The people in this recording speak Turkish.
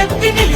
yetini